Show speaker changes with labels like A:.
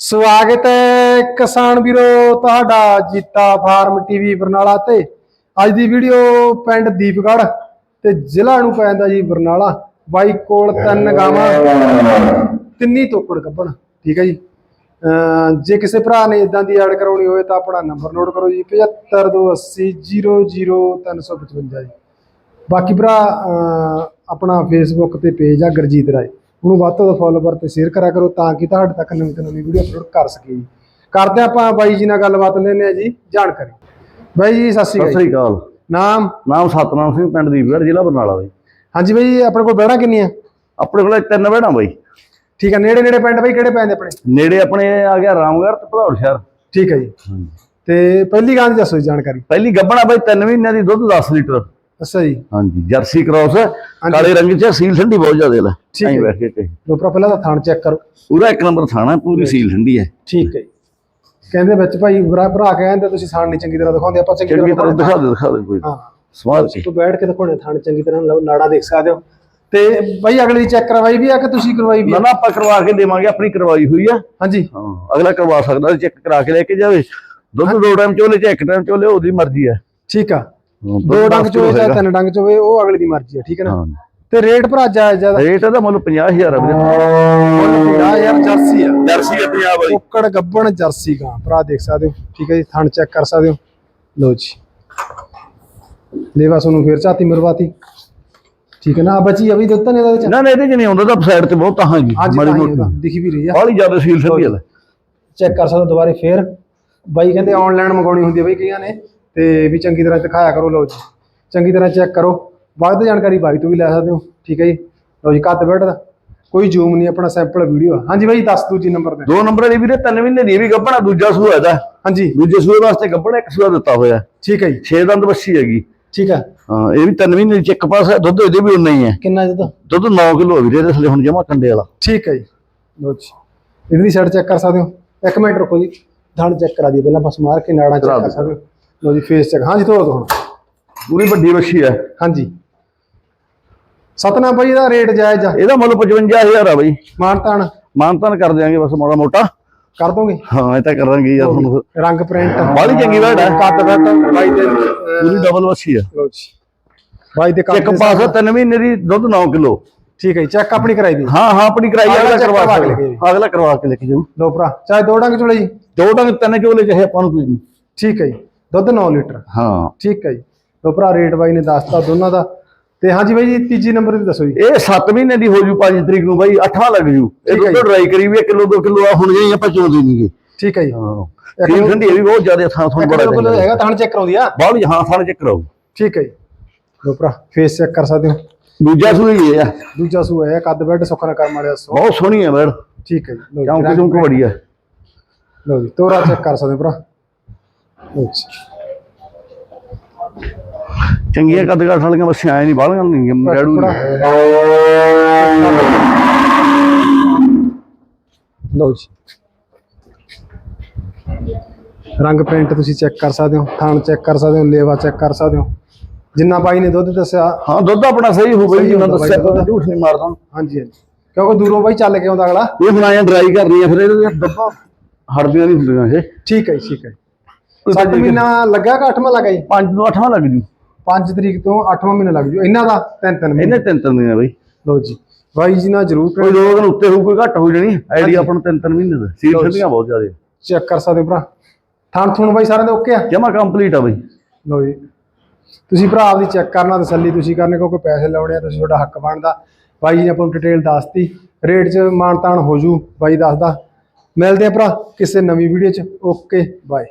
A: ਸਵਾਗਤ ਹੈ ਕਿਸਾਨ ਵੀਰੋ, ਤੁਹਾਡਾ ਜੀਤਾ ਫਾਰਮ ਟੀਵੀ ਬਰਨਾਲਾ ਤੇ। ਅੱਜ ਦੀ ਵੀਡੀਓ ਪਿੰਡ ਦੀਪਗੜ੍ਹ ਤੇ ਜ਼ਿਲ੍ਹਾ ਨੂੰ ਪੈਂਦਾ ਜੀ ਬਰਨਾਲਾ। ਬਾਈ ਕੋਲ ਤਿੰਨ ਗਾਵਾਂ, ਤਿੰਨੀ ਤੋਕੜ ਕੱਢਣ ਠੀਕ ਹੈ ਜੀ। ਅਮ ਜੇ ਕਿਸੇ ਭਰਾ ਨੇ ਇਦਾਂ ਦੀ ਐਡ ਕਰਾਉਣੀ ਹੋਵੇ ਤਾਂ ਆਪਣਾ ਨੰਬਰ ਨੋਟ ਕਰੋ ਜੀ 7528000355 ਜੀ। ਬਾਕੀ ਭਰਾ ਆਪਣਾ ਫੇਸਬੁੱਕ ਤੇ ਪੇਜ ਆ ਗੁਰਜੀਤ ਰਾਏ। ਉਹਨੂੰ ਵੱਧ ਤੋਂ ਵੱਧ ਫੋਲੋਵਰ ਤੇ ਸ਼ੇਅਰ ਕਰਿਆ ਕਰੋ ਤਾਂ ਕਿ ਤੁਹਾਡੇ ਤੱਕ ਨਵੀਂ ਤੋਂ ਨਵੀਂ ਵੀਡੀਓ ਅਪਲੋਡ ਕਰ ਸਕੀਏ। ਕਰਦੇ ਆਪਾਂ ਬਾਈ ਜੀ ਨਾਲ ਗੱਲਬਾਤ ਲੈਣੇ ਆ ਜੀ ਜਾਣਕਾਰੀ। ਬਾਈ ਜੀ ਸਤਿ ਸ਼੍ਰੀ
B: ਸਤਿ
A: ਅਕਾਲ
B: ਸ੍ਰੀ ਅਕਾਲ।
A: ਨਾਮ?
B: ਨਾਮ ਸਤਨਾਮ ਸਿੰਘ ਪਿੰਡ ਦੀਪਗੜ੍ਹ ਜ਼ਿਲ੍ਹਾ ਬਰਨਾਲਾ ਬਾਈ।
A: ਹਾਂਜੀ ਬਾਈ ਜੀ, ਆਪਣੇ ਕੋਲ ਬਹਿਣਾ ਕਿੰਨੀਆਂ?
B: ਆਪਣੇ ਕੋਲ ਤਿੰਨ ਵਹਿੜਾਂ ਬਾਈ।
A: ਠੀਕ ਆ ਨੇੜੇ ਨੇੜੇ ਪਿੰਡ ਬਾਈ ਕਿਹੜੇ ਪੈਂਦੇ ਆਪਣੇ?
B: ਨੇੜੇ ਆਪਣੇ ਆ ਗਿਆ ਰਾਮਗੜ੍ਹ ਤੇ ਭਦੌੜ ਸ਼ਹਿਰ।
A: ਠੀਕ ਹੈ ਜੀ। ਤੇ ਪਹਿਲੀ ਗਾਂ ਦੀ ਦੱਸੋ ਜਾਣਕਾਰੀ।
B: ਪਹਿਲੀ ਗੱਬਣਾ ਬਾਈ 3 ਮਹੀਨਿਆਂ ਦੀ ਦੁੱਧ 10 ਲੀਟਰ।
A: ਅੱਛਾ ਜੀ।
B: ਹਾਂਜੀ ਜਰਸੀ ਕ੍ਰਾਸ ਕਾਲੇ ਰੰਗ ਚ ਸੀਲ ਠੰਡੀ ਬਹੁਤ ਜ਼ਿਆਦਾ ਲੈ।
A: ਠੀਕ ਹੈ।
B: ਬੈਠ ਕੇ ਕਹੀ
A: ਲੋ ਭਰਾ ਪਹਿਲਾਂ ਤਾਂ ਥਾਣ ਚੈੱਕ ਕਰੋ।
B: ਪੂਰਾ ਇੱਕ ਨੰਬਰ ਥਾਣਾ ਪੂਰੀ ਸੀਲ ਠੰਡੀ ਹੈ।
A: ਠੀਕ ਹੈ ਕਹਿੰਦੇ ਵਿੱਚ ਭਾਈ ਭਰਾ ਭਰਾ ਕਹਿੰਦੇ ਤੁਸੀਂ ਥਾਣ ਨਹੀਂ ਚੰਗੀ ਤਰ੍ਹਾਂ ਦਿਖਾਉਂਦੇ ਆਪਾਂ ਚੰਗੀ ਤਰ੍ਹਾਂ
B: ਦਿਖਾ ਦੇ ਦਿਖਾ ਦੇ ਕੋਈ।
A: ਹਾਂ।
B: ਸਮਾਜ ਚ
A: ਤੂੰ ਬੈਠ ਕੇ ਦਿਖਾਉਣੇ ਥਾਣ ਚੰਗੀ ਤਰ੍ਹਾਂ ਲਓ, ਨਾੜਾ ਦੇਖ ਸਕਦੇ ਹੋ। ਤੇ ਬਾਈ ਅਗਲੀ ਦੀ ਚੈੱਕ ਕਰਵਾਈ ਵੀ ਆ ਕਿ ਤੁਸੀਂ ਕਰਵਾਈ ਵੀ
B: ਨਾ
A: ਆ?
B: ਨਾ ਆਪਾਂ ਕਰਵਾ ਕੇ ਦੇਵਾਂਗੇ ਆਪਣੀ ਕਰਵਾਈ ਹੋਈ ਆ।
A: ਹਾਂਜੀ।
B: ਹਾਂ ਅਗਲਾ ਕਰਵਾ ਸਕਦਾ ਚੈੱਕ ਕਰਾ ਕੇ ਲੈ ਕੇ ਜਾਵੇ। ਦੁੱਧ ਦੋ ਟਾਈਮ ਚੋਲੇ ਚ ਇੱਕ ਟਾਈਮ ਚੋਲੇ ਉਹਦੀ ਮਰਜ਼ੀ ਹੈ।
A: ਠੀਕ ਆ। ਦੋ ਡੰਗ
B: ਦਸ
A: ਚ ਹੋਵੇ
B: ਕਿਲੋ
A: ਜਾਂ
B: ਹੈਗਾ।
A: ਤਿੰਨ ਡੰਗ ਚ ਹੋਵੇ ਉਹ ਅਗਲੀ ਦੀ ਮਰਜ਼ੀ ਆ ਠੀਕ ਹੈ ਨਾ?
B: ਹਾਂ।
A: ਤੇ ਰੇਟ ਭਰਾ ਜਾਇਜ਼ ਜ਼ਿਆਦਾ
B: ਰੇਟ ਇਹਦਾ ਮੁੱਲ 50000 ਆ ਵੀਰੇ।
A: 50000 ਜਰਸੀ ਆ।
B: ਜਰਸੀ ਹੈ ਪੰਜਾਬ ਵਾਲੀ
A: ਕੁੱਕੜ ਗੱਬਣ ਜਰਸੀ ਗਾਂ। ਭਰਾ ਦੇਖ ਸਕਦੇ ਹੋ ਠੀਕ ਹੈ ਜੀ ਥਣ ਚੈੱਕ ਕਰ ਸਕਦੇ ਹੋ। ਲੋ ਜੀ। ਲੇਵਾ ਤੁਹਾਨੂੰ ਫੇਰ ਝਾਤੀ ਮਰਵਾਤੀ। ਠੀਕ ਹੈ ਨਾ? ਆ ਬੱਚੀ ਅਭੀ ਦਿੱਤਾ ਨੇ ਇਹਦੇ ਚ
B: ਨਾ ਨਾ ਇਹਦੇ ਚ ਨਹੀਂ ਆਉਂਦਾ ਤਾਂ ਸਾਈਡ ਤੇ ਬਹੁਤ ਤਾਂ ਜੀ
A: ਹਾਂਜੀ
B: ਮਾੜੀ
A: ਹੀ
B: ਮੋਟੀ।
A: ਦਿਖੀ ਵੀ ਰਹੀ ਆ।
B: ਬਾਹਲੀ ਜ਼ਿਆਦਾ ਸੀਲ ਸਭੀ ਹੈ
A: ਚੈੱਕ ਕਰ ਸਕਦੇ ਹੋ ਦੁਬਾਰੇ ਫੇਰ। ਬਾਈ ਕਹਿੰਦੇ ਆਨਲਾਈਨ ਮੰਗਾਉਣੀ ਹੁੰਦੀ ਹੈ ਬਈ ਕਈਆਂ ਨੇ। ਤੇ ਵੀ ਚੰਗੀ ਤਰ੍ਹਾਂ ਦਿਖਾਇਆ ਕਰੋ ਲਓ ਜੀ। ਚੰਗੀ ਤਰ੍ਹਾਂ ਚੈੱਕ ਕਰੋ। ਵੱਧ ਜਾਣਕਾਰੀ ਬਾਈ ਤੋਂ ਵੀ ਲੈ ਸਕਦੇ ਹੋ। ਠੀਕ ਹੈ ਜੀ। ਲਓ ਜੀ ਕੱਦ ਬੈਠ ਦਾ ਕੋਈ ਜ਼ੂਮ ਨਹੀਂ ਆਪਣਾ ਸੈਂਪਲ ਵੀਡੀਓ ਹਾਂਜੀ ਬਾਈ ਦੱਸ ਦੂਜੀ ਨੰਬਰ ਤੇ।
B: ਦੋ ਨੰਬਰ ਵਾਲੀ ਵੀਰੇ ਤਿੰਨ ਮਹੀਨੇ ਦੀ ਵੀ ਗੱਭਣਾ ਦੂਜਾ ਸੂਆ ਇਹਦਾ।
A: ਹਾਂਜੀ।
B: ਦੂਜੇ ਸੂਏ ਵਾਸਤੇ ਗੱਭਣਾ ਇੱਕ ਸੂਆ ਦਿੱਤਾ ਹੋਇਆ।
A: ਠੀਕ ਹੈ ਜੀ।
B: 6 ਦੰਦ ਬੱਸੀ ਹੈਗੀ।
A: ਠੀਕ ਹੈ।
B: ਹਾਂ ਇਹ ਵੀ ਤਿੰਨ ਮਹੀਨੇ ਦੀ ਚੈੱਕ ਪਾਸ ਦੁੱਧ ਇਹਦੇ ਵੀ ਉਨਾ ਹੀ ਹੈ।
A: ਕਿੰਨਾ ਜਦ
B: ਦੁੱਧ 9 ਕਿਲੋ ਵੀਰੇ ਇਹਦੇ ਥੱਲੇ ਹੁਣ ਜਮਾ ਕੰਡੇ ਵਾਲਾ।
A: ਠੀਕ ਹੈ ਜੀ। ਲਓ ਜੀ। ਇਧਰਲੀ ਸਾਈਡ ਚੈੱਕ ਕਰ ਸਕਦੇ ਹੋ। ਇੱਕ ਮਿੰਟ ਰੁਕੋ ਜੀ। ਧਣ ਚੈੱਕ ਕਰਾ ਦਈਏ। ਪਹਿਲਾਂ ਬਸ ਮਾਰ ਕੇ ਨਾੜਾ ਚੈੱਕ ਕਰ ਸਕਦੇ ਹੋ। ਲਓ ਜੀ ਫੇਸ ਚੈੱਕ ਹਾਂਜੀ ਤੋੜ ਦੋ ਹੁਣ
B: ਪੂਰੀ ਵੱਡੀ ਬੱਸੀ ਹੈ।
A: ਹਾਂਜੀ। ਸਤਨਾਮ ਬਾਈ ਇਹਦਾ ਰੇਟ ਜਾਇਜ਼ ਆ।
B: ਇਹਦਾ ਮੁੱਲ 55000 ਆ ਬਈ।
A: ਮਾਨਤਾਨ
B: ਮਾਨਤਾਨ ਕਰ ਦਿਆਂਗੇ ਬਸ ਮਾੜਾ ਮੋਟਾ।
A: ਕਰ ਦੋਗੇ?
B: ਹਾਂ ਇਹ ਤਾਂ ਕਰਾਂਗੇ ਯਾਰ ਤੁਹਾਨੂੰ।
A: ਰੰਗ ਪ੍ਰਿੰਟ
B: ਬਾਹਲੀ ਚੰਗੀ ਵੈੜ ਹੈ।
A: ਕੱਦ ਬੈਠ ਬਾਈ ਦੇ ਅਹ,
B: ਪੂਰੀ ਡਬਲ ਬੱਸੀ ਹੈ
A: ਲਓ ਜੀ। ਬਾਈ ਦੇ
B: ਚੈੱਕ
A: ਕੱਦ
B: ਪਾਸ ਮਹੀਨੇ ਦੀ ਦੁੱਧ 9 ਕਿਲੋ।
A: ਠੀਕ ਹੈ ਚੈੱਕ ਆਪਣੀ ਕਰਾਈ ਦੀ।
B: ਹਾਂ ਹਾਂ ਆਪਣੀ ਕਰਾਈ
A: ਅਗਲਾ
B: ਕਰਵਾ
A: ਕੇ ਲੈ
B: ਅਗਲਾ ਕਰਵਾ ਕੇ ਲੈ ਕੇ
A: ਲਓ ਭਰਾ ਚਾਹੇ ਦੋ ਡੰਗ ਚੋਲੇ ਜੀ।
B: ਦੋ ਡੰਗ ਤਿੰਨ ਚੋਲੇ ਚਾਹੇ ਆਪਾਂ ਨੂੰ ਕੋਈ। ਨਹੀਂ
A: ਠੀਕ ਹੈ ਜੀ। ਦੁੱਧ 9 ਲੀਟਰ।
B: ਹਾਂ।
A: ਠੀਕ ਹੈ ਜੀ। ਲਓ ਭਰਾ ਰੇਟ ਬਾਈ ਨੇ ਦੱਸਤਾ ਦੋਨਾਂ ਦਾ। ਤੇ ਹਾਂਜੀ ਬਾਈ ਜੀ ਤੀਜੀ ਨੰਬਰ ਤੇ ਦੱਸੋ ਜੀ।
B: ਇਹ 7 ਮਹੀਨੇ ਦੀ ਹੋ ਜੂ 5 ਤਰੀਕ ਨੂੰ ਬਾਈ 8ਵਾਂ ਲੱਗ ਜੂ। ਇਹ
A: ਹੈ
B: ਦੁੱਧ ਡਰਾਈ ਕਰੀ ਵੀ ਕਿਲੋ 2 ਕਿਲੋ ਆ ਹੁਣ ਜਾਈ ਆਪਾਂ ਚੋਂਦੇ ਨਹੀਂਗੇ
A: ਠੀਕ ਹੈ ਜੀ।
B: ਹਾਂ। ਠੀਕ ਠੰਡੀ ਇਹ ਵੀ ਬਹੁਤ ਜ਼ਿਆਦਾ ਥਾਂ ਤੁਹਾਨੂੰ ਬੜਾ
A: ਕੋਲ
B: ਚੰਗਾ
A: ਹੈਗਾ ਤਾਂ ਚੈੱਕ ਕਰਾਉਂਦੀ ਆ।
B: ਬਾਹਲੀ ਹਾਂ ਥਾਂ ਚੈੱਕ ਕਰਾਓ।
A: ਠੀਕ ਹੈ ਜੀ। ਲੋ ਭਰਾ ਫੇਸ ਚੈੱਕ ਕਰ ਸਕਦੇ ਹੋ।
B: ਦੂਜਾ ਸੂਈ ਇਹ ਆ
A: ਦੂਜਾ ਸੂ ਹੈ ਕੱਦ ਬੈੱਡ ਸੁੱਕਣਾ ਕਰਮ ਵਾਲਿਆ ਸੋ
B: ਬਹੁਤ ਸੋਹਣੀ ਹੈ ਬੈੜ
A: ਠੀਕ ਹੈ ਜੀ। ਲਓ ਜੀ,
B: ਚੌਂਕ ਚੌਂਕ ਬੜੀ ਹੈ।
A: ਲਓ ਜੀ ਤੋਰਾ ਚੈੱਕ ਕਰ ਸਕਦੇ ਹੋ ਭਰਾ।
B: ਚੰਗੀਆਂ ਕੱਦ ਕਾਠ ਵਾਲੀਆਂ ਬੱਸਾਂ ਆਏ ਨਹੀਂ ਬਾਹਲੀਆਂ ਨਹੀਂ ਰੈੜੂ
A: ਲਓ ਜੀ। ਰੰਗ ਪ੍ਰਿੰਟ ਤੁਸੀਂ ਚੈੱਕ ਕਰ ਸਕਦੇ ਹੋ ਥਾਣ ਚੈੱਕ ਕਰ ਸਕਦੇ ਹੋ ਲੇਵਾ ਚੈੱਕ ਕਰ ਸਕਦੇ ਹੋ। ਜਿੰਨਾ ਬਾਈ ਨੇ ਦੁੱਧ ਦੱਸਿਆ।
B: ਹਾਂ ਦੁੱਧ ਆਪਣਾ ਸਹੀ ਹੋ
A: ਸਹੀ
B: ਬਈ ਜਿੰਨਾ
A: ਹੁੰਦਾ ਬਾਈ
B: ਦੱਸਿਆ
A: ਦੁੱਧ।
B: ਝੂਠ ਨਹੀਂ ਮਾਰਦਾ।
A: ਹਾਂਜੀ ਹਾਂਜੀ। ਕਿਉਂਕਿ ਦੂਰੋਂ ਬਾਈ ਚੱਲ ਕੇ ਆਉਂਦਾ ਅਗਲਾ।
B: ਇਹ ਹੁਣ ਆਇਆ ਡਰਾਈ ਕਰਨੀ ਆ ਫਿਰ ਇਹਦੇ ਡੱਬਾ ਹੜਦੀਆਂ ਨਹੀਂ ਹੁੰਦੀਆਂ ਇਹ।
A: ਠੀਕ ਹੈ ਜੀ ਠੀਕ ਹੈ 7 ਮਹੀਨਾ ਲੱਗਾ ਕਿ 8ਵਾਂ ਲੱਗਾ ਜੀ?
B: 5 ਨੂੰ 8ਵਾਂ ਲੱਗ ਜੂ।
A: 5 ਤਰੀਕ ਤੋਂ 8ਵਾਂ ਮਹੀਨਾ ਲੱਗ ਜੂ। ਇਹਨਾਂ ਦਾ ਤਿੰਨ ਤਿੰਨ ਮਹੀਨੇ।
B: ਇਹਨੇ ਤਿੰਨ ਤਿੰਨ ਦਿਨ ਆ ਬਈ।
A: ਲਓ ਜੀ ਬਾਈ ਜੀ ਨਾਲ ਜਰੂਰ
B: ਕੋਈ ਦੋ ਦਿਨ ਉੱਤੇ ਹੋਊ ਕੋਈ ਘੱਟ ਹੋ ਜਾਣੀ ਆਈਡੀਆ ਆਪਾਂ ਨੂੰ ਤਿੰਨ ਤਿੰਨ ਮਹੀਨੇ ਦਾ। ਸੀਟ ਛੱਡੀਆਂ ਬਹੁਤ ਜ਼ਿਆਦਾ।
A: ਚੈੱਕ ਕਰ ਸਕਦੇ ਹੋ ਭਰਾ। ਥਾਣ ਥੂਣ ਬਾਈ ਸਾਰਿਆਂ ਦੇ ਓਕੇ ਆ?
B: ਜਮਾ ਕੰਪਲੀਟ ਆ ਬਈ।
A: ਲਓ ਜੀ। ਤੁਸੀਂ ਭਰਾ ਆਪਦੀ ਚੈੱਕ ਕਰਨਾ ਤਸੱਲੀ ਤੁਸੀਂ ਕਰਨੀ ਕਿਉਂਕਿ ਪੈਸੇ ਲਾਉਣੇ ਆ ਤੁਸੀਂ ਤੁਹਾਡਾ ਹੱਕ ਬਣਦਾ। ਬਾਈ ਜੀ ਨੇ ਆਪਾਂ ਨੂੰ ਡਿਟੇਲ ਦੱਸਤੀ। ਰੇਟ 'ਚ ਮਾਨਤਾਨ ਹੋ ਜੂ ਬਾਈ ਦੱਸਦਾ। ਮਿਲਦੇ ਆ ਭਰਾ ਕਿਸੇ ਨਵੀਂ ਵੀਡੀਓ 'ਚ। Okay bye